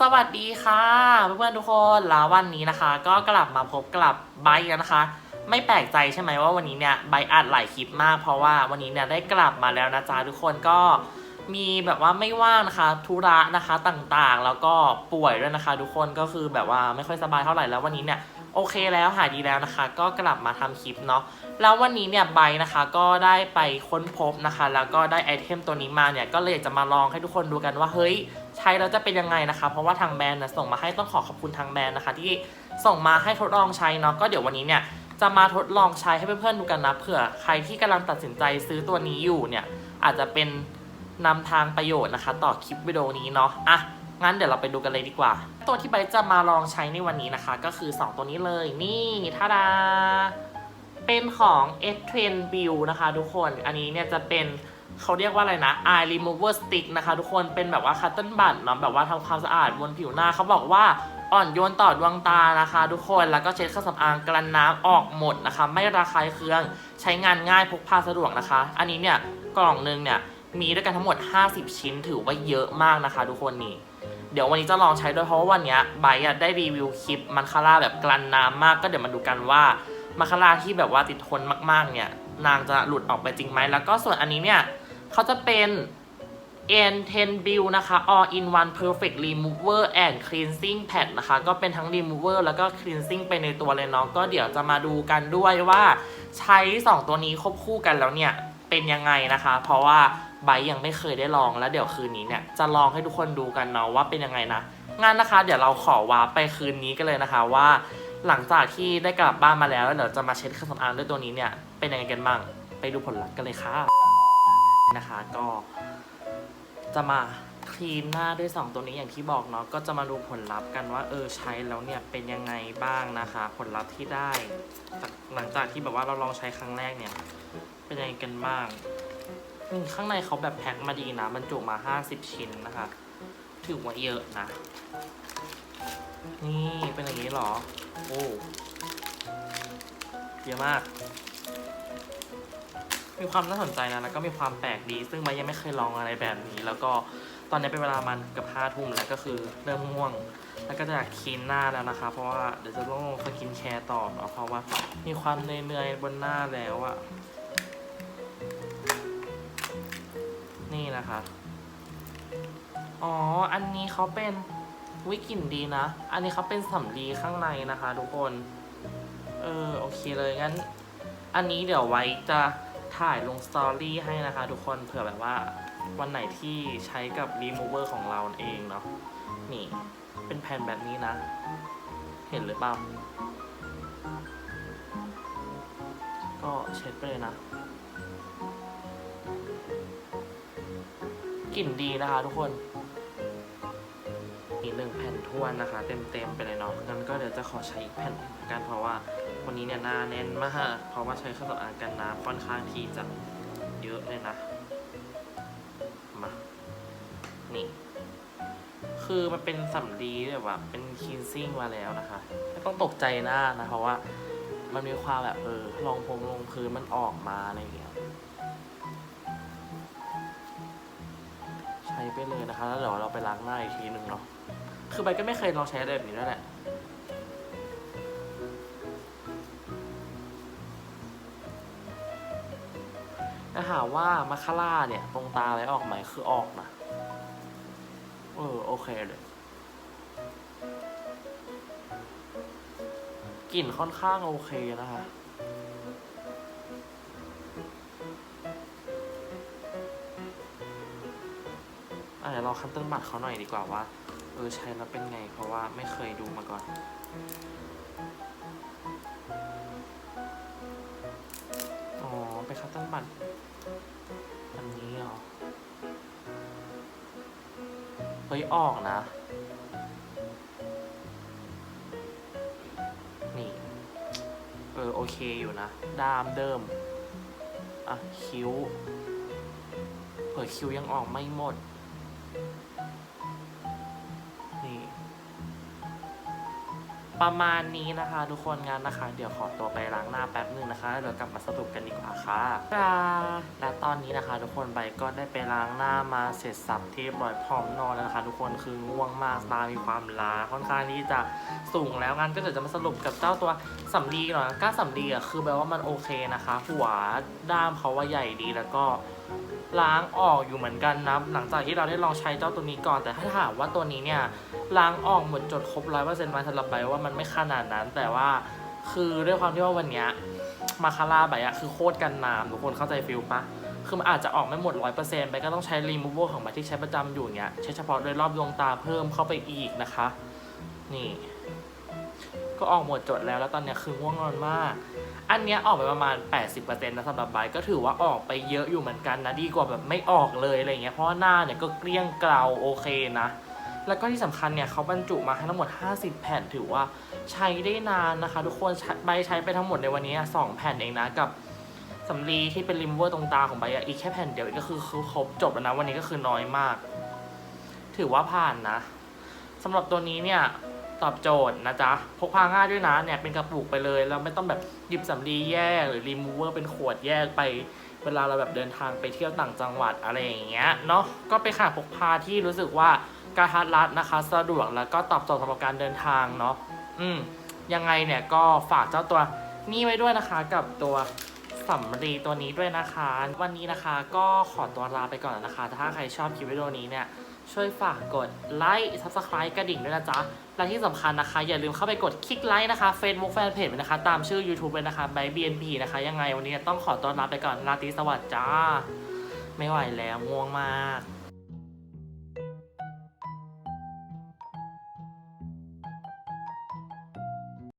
สวัสดีค่ะเพื่อนๆทุกคนแล้ววันนี้นะคะ ก็กลับมาพบกับไบค์นะคะ ไม่แปลกใจใช่ไหมว่าวันนี้เนี่ยไบค์อัดหลายคลิปมาก เพราะว่าวันนี้เนี่ยได้กลับมาแล้วนะจ๊ะทุกคนก็มีแบบว่าไม่ว่างนะคะธุระนะคะต่างๆ แล้วก็ป่วยด้วยนะคะ ทุกคนก็คือแบบว่าไม่ค่อยสบายเท่าไหร่แล้ววันนี้เนี่ยโอเคแล้วหายดีแล้วนะคะ ก็กลับมาทำคลิปเนาะแล้ววันนี้เนี่ยไบค์นะคะก็ได้ไปค้นพบนะคะ แล้วก็ได้ไอเทมตัวนี้มาเนี่ยก็เลยอยากจะมาลองให้ทุกคนดูกันว่าเฮ้ย ช้แล้วจะเป็นยังไงนะคะ เพราะว่าทางแบรนด์นะส่งมาให้ต้องขอขอบคุณทางแบรนด์นะคะ ที่ส่งมาให้ทดลองใช้เนาะก็เดี๋ยววันนี้เนี่ยจะมาทดลองใช้ให้เพื่อนๆดูกันนะเผื่อใครที่กำลังตัดสินใจซื้อตัวนี้อยู่เนี่ยอาจจะเป็นนำทางประโยชน์นะคะ ต่อคลิปวิดีโอนี้เนาะอะงั้นเดี๋ยวเราไปดูกันเลยดีกว่า ตัวที่ใบจะมาลองใช้ในวันนี้นะคะ ก็คือ 2 ตัวนี้เลยนี่ท่าดาเป็นของ x t r e n View นะคะ ทุกคนอันนี้เนี่ยจะเป็น เขาเรียกว่าอะไรนะ eye remover stick นะคะ ทุกคนเป็นแบบว่าคัตเติ้ลบัตเนาะแบบว่าทำความสะอาดบนผิวหน้าเขาบอกว่าอ่อนโยนต่อดวงตานะคะ ทุกคนแล้วก็เช็ดเครื่องสำอางกลั่นน้ำออกหมดนะคะ ไม่ระคายเคืองใช้งานง่ายพกพาสะดวกนะคะ อันนี้เนี่ยกล่องหนึงเนี่ยมีด้วยกันทั้งหมด 50 ชิ้นถือว่าเยอะมากนะคะ ทุกคนนี่เดี๋ยววันนี้จะลองใช้ด้วยเพราะว่าวันนี้ไบร์ทอะได้รีวิวคลิปมันคาร่าแบบกลั่นน้ำมากก็เดี๋ยวมาดูกันว่ามาคาร่าที่แบบว่าติดทนมากๆเนี่ยนางจะหลุดออกไปจริงไหมแล้วก็ส่วนอันนี้เนี่ย เขาจะเป็น N10 Build นะคะ All in One Perfect Remover and Cleansing Pad นะคะ ก็เป็นทั้ง Remover แล้วก็ Cleansing ไปในตัวเลยเนาะก็เดี๋ยวจะมาดูกันด้วยว่าใช้ 2 ตัวนี้ควบคู่กันแล้วเนี่ย เป็นยังไงนะคะ เพราะว่าไบยังไม่เคยได้ลองแล้วเดี๋ยวคืนนี้เนี่ย จะลองให้ทุกคนดูกันเนาะว่าเป็นยังไงนะงั้นนะคะ เดี๋ยวเราขอวาร์ปไปคืนนี้กันเลยนะคะว่า หลังจากที่ได้กลับบ้านมาแล้วแล้วเดี๋ยวจะมาเช็ดเครื่องสำอางด้วยตัวนี้เนี่ยเป็นยังไงกันบ้างไปดูผลลัพธ์กันเลยค่ะ นะคะ ก็จะมาคลีนหน้าด้วย 2 ตัวนี้อย่างที่บอกเนาะก็จะมาดูผลลัพธ์กันว่าเออใช้แล้วเนี่ยเป็นยังไงบ้างนะคะ ผลลัพธ์ที่ได้หลังจากที่แบบว่าเราลองใช้ครั้งแรกเนี่ย เป็นยังไงกันบ้างข้างในเขาแบบแพ็คมาดีนะบรรจุมา 50 ชิ้นนะคะถือว่าเยอะนะ นี่เป็นอย่างนี้หรอ โอ้เยอะมาก มีความน่าสนใจนะแล้วก็มีความแปลกดี ซึ่งมันยังไม่เคยลองอะไรแบบนี้ แล้วก็ตอนนี้เป็นเวลามันกับห้าทุ่มแล้วก็คือเริ่มง่วง แล้วก็จะอยากคลีนหน้าแล้วนะคะ เพราะว่าเดี๋ยวจะต้องลงสกินแคร์ต่อเนาะเพราะว่ามีความเหนื่อยๆบนหน้าแล้วอะนี่นะคะ อ๋อ อันนี้เขาเป็นวิกลิ่นดีนะ อันนี้เขาเป็นสำลีข้างในนะคะ ทุกคน เออโอเคเลยงั้น อันนี้เดี๋ยวไว้จะ ถ่ายลงสตอรี่ให้นะคะ ทุกคนเผื่อแบบว่าวันไหนที่ใช้กับรีมูเวอร์ของเราเองเนาะนี่เป็นแผ่นแบบนี้นะ เห็นหรือเปล่า ก็เช็ดไปเลยนะกลิ่นดีนะคะทุกคนอีกหนึ่งแผ่นทวนนะคะ เต็มๆไปเลยเนาะงั้นก็เดี๋ยวจะขอใช้อีกแผ่นหนึ่งกันเพราะว่า วันนี้เนี่ยหน้าแน่นมาก เพราะว่าใช้เครื่องสำอางกันน้ำค่อนข้างที่จะเยอะเลยนะ มา นี่ คือมันเป็นสำลีแบบว่าเป็นคีนซิ่งมาแล้วนะคะไม่ต้องตกใจหน้านะ เพราะว่ามันมีความแบบเออรองพงลงพื้นมันออกมาอะไรอย่างเงี้ย ใช้ไปเลยนะคะ แล้วเดี๋ยวเราไปล้างหน้าอีกทีหนึ่งเนาะ คือใบก็ไม่เคยลองใช้อะไรแบบนี้ด้วยแหละ แต่ถาว่ามาคาร่าเนี่ย ตรงตาอะไรออกไหมคือออกนะเออโอเคเลยกลิ่นค่อนข้างโอเคนะคะอะเดี๋ยวเราคันต้นบัตรเขาหน่อยดีกว่าว่า เออใช้แล้วเป็นไงเพราะว่าไม่เคยดูมาก่อน อ๋อไปคัตเติ้ลบัตรอันนี้เหรอ เฮ้ย ออกนะ นี่ เออ โอเคอยู่นะ ดามเดิม อะ คิ้ว เผยคิ้วยังออกไม่หมด ประมาณนี้นะคะทุกคนงั้นนะคะ เดี๋ยวขอตัวไปล้างหน้าแป๊บนึงนะคะแล้วเดี๋ยวกลับมาสรุปกันดีกว่าค่ะและตอนนี้นะคะ ทุกคนใบก็ได้ไปล้างหน้ามาเสร็จสับที่เรียบร้อยพร้อมนอนแล้วนะคะ ทุกคนคือง่วงมากตามีความล้าค่อนข้างที่จะสูงแล้วงั้นก็เดี๋ยวจะมาสรุปกับเจ้าตัวสำลีหน่อยก้านสำลีอะคือแปลว่ามันโอเคนะคะ หัวด้ามเขาว่าใหญ่ดีแล้วก็ล้างออกอยู่เหมือนกันนะหลังจากที่เราได้ลองใช้เจ้าตัวนี้ก่อนแต่ถ้าถามว่าตัวนี้เนี่ยล้างออกหมดจดครบร้อยเปอร์เซ็นต์มาสำหรับใบว่ามันไม่ขนาดนั้น แต่ว่าคือด้วยความที่ว่าวันเนี้ยมาคาร่าใบอะคือโคตรกันน้ำทุกคนเข้าใจฟิลปะคือมันอาจจะออกไม่หมดร้อยเปอร์เซ็นต์ไปก็ต้องใช้รีมูเวอร์ของใบที่ใช้ประจำอยู่เนี้ยใช้เฉพาะโดยรอบดวงตาเพิ่มเข้าไปอีกนะคะ นี่ ก็ออกหมดจดแล้วแล้วตอนเนี้ยคือง่วงนอนมากอันเนี้ยออกไปประมาณ 80%นะสำหรับไบก็ถือว่าออกไปเยอะอยู่เหมือนกันนะดีกว่าแบบไม่ออกเลยอะไรเงี้ยเพราะว่าหน้าเนี่ยก็เกลี้ยงเกลาโอเคนะ แล้วก็ที่สำคัญเนี่ยเขาบรรจุมาให้ทั้งหมด 50 แผ่นถือว่าใช้ได้นานนะคะ ทุกคนใบใช้ไปทั้งหมดในวันนี้อะสองแผ่นเองนะกับสำลีที่เป็นริมเวอร์ตรงตาของใบอีกแค่แผ่นเดียวก็คือครบจบแล้วนะวันนี้ก็คือน้อยมาก ถือว่าผ่านนะสำหรับตัวนี้เนี่ยตอบโจทย์นะจ๊ะพกพาง่ายด้วยนะเนี่ยเป็นกระปุกไปเลยแล้วไม่ต้องแบบหยิบสำลีแยกหรือรีมูเวอร์เป็นขวดแยกไป เวลาเราแบบเดินทางไปเที่ยวต่างจังหวัดอะไรอย่างเงี้ยเนาะก็เป็นขาดพกพาที่รู้สึกว่า การทัดรัดนะคะ สะดวกแล้วก็ตอบโจทย์สำหรับการเดินทางเนาะอืมยังไงเนี่ยก็ฝากเจ้าตัวนี้ไว้ด้วยนะคะกับตัวสำลีตัวนี้ด้วยนะคะ วันนี้นะคะก็ขอตัวลาไปก่อนนะคะ ถ้าใครชอบคลิปวิดีโอนี้เนี่ยช่วยฝากกดไลค์ subscribe กระดิ่งด้วยนะจ๊ะ และที่สำคัญนะคะ อย่าลืมเข้าไปกดคลิกไลค์นะคะ Facebook Fanpage นะคะ ตามชื่อ YouTube เลยนะคะ by BNP นะคะ ยังไงวันนี้ต้องขอต้อนรับไปก่อนลาตีสวัสดิ์จ้า ไม่ไหวแล้วง่วงมาก